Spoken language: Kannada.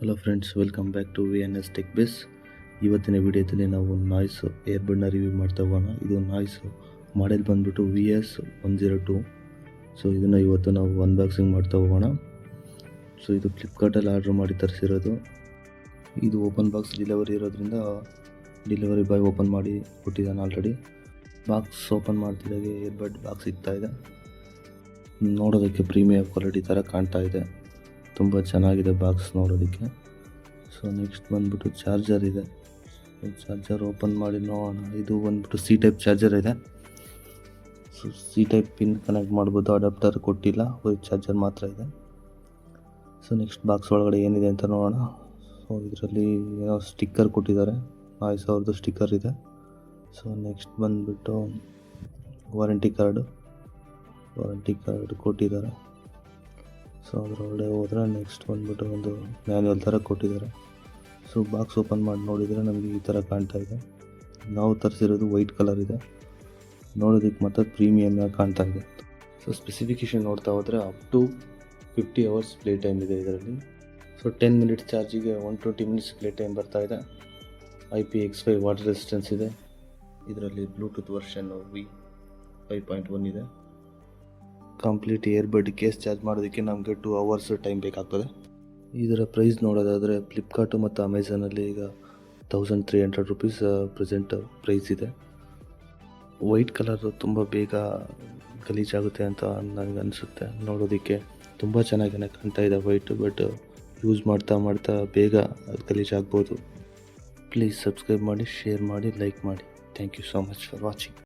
Hello friends welcome back to V N S tech biz ಇವತ್ತಿನ ವಿಡಿಯೋದಲ್ಲಿ ನಾವು ನಾಯ್ಸ್ ಏರ್ಬಡ್ನ ರಿವ್ಯೂ ಮಾಡ್ತಾ ಹೋಗೋಣ. ಇದು ನಾಯ್ಸ್ ಮಾಡೆಲ್ ಬಂದ್ಬಿಟ್ಟು V S one zero two so ಇದನ್ನು ಇವತ್ತು ನಾವು ಅನ್ಬಾಕ್ಸಿಂಗ್ ಮಾಡ್ತಾ ಹೋಗೋಣ. ಸೊ ಇದು ಫ್ಲಿಪ್ಕಾರ್ಟಲ್ಲಿ ಆರ್ಡ್ರ್ ಮಾಡಿ ತರಿಸಿರೋದು. ಇದು ಓಪನ್ ಬಾಕ್ಸ್ ಡಿಲಿವರಿ ಇರೋದ್ರಿಂದ ಡೆಲಿವರಿ ಬಾಯ್ ಓಪನ್ ಮಾಡಿ ಕೊಟ್ಟಿದ್ದಾನೆ ಆಲ್ರೆಡಿ ಬಾಕ್ಸ್ ಓಪನ್ ಮಾಡ್ತಿದ್ದಾಗೆ ಏರ್ಬಡ್ ಬಾಕ್ಸ್ ಸಿಗ್ತಾಯಿದೆ ನೋಡೋದಕ್ಕೆ ಪ್ರೀಮಿಯಂ ಕ್ವಾಲಿಟಿ ಥರ ಕಾಣ್ತಾ ಇದೆ. ತುಂಬ ಚೆನ್ನಾಗಿದೆ ಬಾಕ್ಸ್ ನೋಡೋದಕ್ಕೆ. ಸೊ ನೆಕ್ಸ್ಟ್ ಬಂದ್ಬಿಟ್ಟು ಚಾರ್ಜರ್ ಇದೆ. ಚಾರ್ಜರ್ ಓಪನ್ ಮಾಡಿ ನೋಡೋಣ. ಇದು ಬಂದ್ಬಿಟ್ಟು ಸಿ ಟೈಪ್ ಚಾರ್ಜರ್ ಇದೆ. So C type pin connect ಮಾಡ್ಬೋದು. ಅಡಾಪ್ಟರ್ ಕೊಟ್ಟಿಲ್ಲ. ಬರೀ ಚಾರ್ಜರ್ ಮಾತ್ರ ಇದೆ. ಸೊ ನೆಕ್ಸ್ಟ್ ಬಾಕ್ಸ್ ಒಳಗಡೆ ಏನಿದೆ ಅಂತ ನೋಡೋಣ. ಸೊ ಇದರಲ್ಲಿ ಏನೋ ಸ್ಟಿಕ್ಕರ್ ಕೊಟ್ಟಿದ್ದಾರೆ. ನಾಯಿ ಸಾವಿರದ ಸ್ಟಿಕ್ಕರ್ ಇದೆ. ಸೊ ನೆಕ್ಸ್ಟ್ ಬಂದುಬಿಟ್ಟು ವಾರಂಟಿ ಕಾರ್ಡು ವಾರಂಟಿ ಕಾರ್ಡ್ ಕೊಟ್ಟಿದ್ದಾರೆ. ಸೊ ಅದರೊಳಗಡೆ ಹೋದ್ರೆ ನೆಕ್ಸ್ಟ್ ಬಂದುಬಿಟ್ಟು ಒಂದು ಮ್ಯಾನ್ಯಲ್ ಥರ ಕೊಟ್ಟಿದ್ದಾರೆ. ಸೊ ಬಾಕ್ಸ್ ಓಪನ್ ಮಾಡಿ ನೋಡಿದರೆ ನಮಗೆ ಈ ಥರ ಕಾಣ್ತಾ ಇದೆ. ನಾವು ತರಿಸಿರೋದು ವೈಟ್ ಕಲರ್ ಇದೆ. ನೋಡೋದಕ್ಕೆ ಮಾತ್ರ ಪ್ರೀಮಿಯಮ್ ಕಾಣ್ತಾ ಇದೆ. ಸೊ ಸ್ಪೆಸಿಫಿಕೇಷನ್ ನೋಡ್ತಾ ಹೋದರೆ up to fifty hours play time ಇದೆ ಇದರಲ್ಲಿ. So ten minutes ಚಾರ್ಜಿಗೆ one twenty minutes play time ಬರ್ತಾ ಇದೆ. I P X five water resistance ಇದೆ. ಇದರಲ್ಲಿ Bluetooth version V five point one ಇದೆ. ಕಂಪ್ಲೀಟ್ ಇಯರ್ಬಡ್ ಕೇಸ್ ಚಾರ್ಜ್ ಮಾಡೋದಕ್ಕೆ ನಮಗೆ ಟೂ ಅವರ್ಸ್ ಟೈಮ್ ಬೇಕಾಗ್ತದೆ. ಇದರ ಪ್ರೈಸ್ ನೋಡೋದಾದರೆ ಫ್ಲಿಪ್ಕಾರ್ಟು ಮತ್ತು ಅಮೆಝಾನಲ್ಲಿ ಈಗ thousand three hundred rupees present price ಇದೆ. ವೈಟ್ ಕಲರ್ ತುಂಬ ಬೇಗ ಗಲೀಜಾಗುತ್ತೆ ಅಂತ ನನಗೆ ಅನಿಸುತ್ತೆ. ನೋಡೋದಕ್ಕೆ ತುಂಬ ಚೆನ್ನಾಗಿ ಕಾಣ್ತಾ ಇದೆ ವೈಟ್ ಬಟ್ ಯೂಸ್ ಮಾಡ್ತಾ ಮಾಡ್ತಾ ಬೇಗ ಅದು ಗಲೀಜಾಗ್ಬೋದು ಪ್ಲೀಸ್ ಸಬ್ಸ್ಕ್ರೈಬ್ ಮಾಡಿ ಶೇರ್ ಮಾಡಿ ಲೈಕ್ ಮಾಡಿ. Thank you so much for watching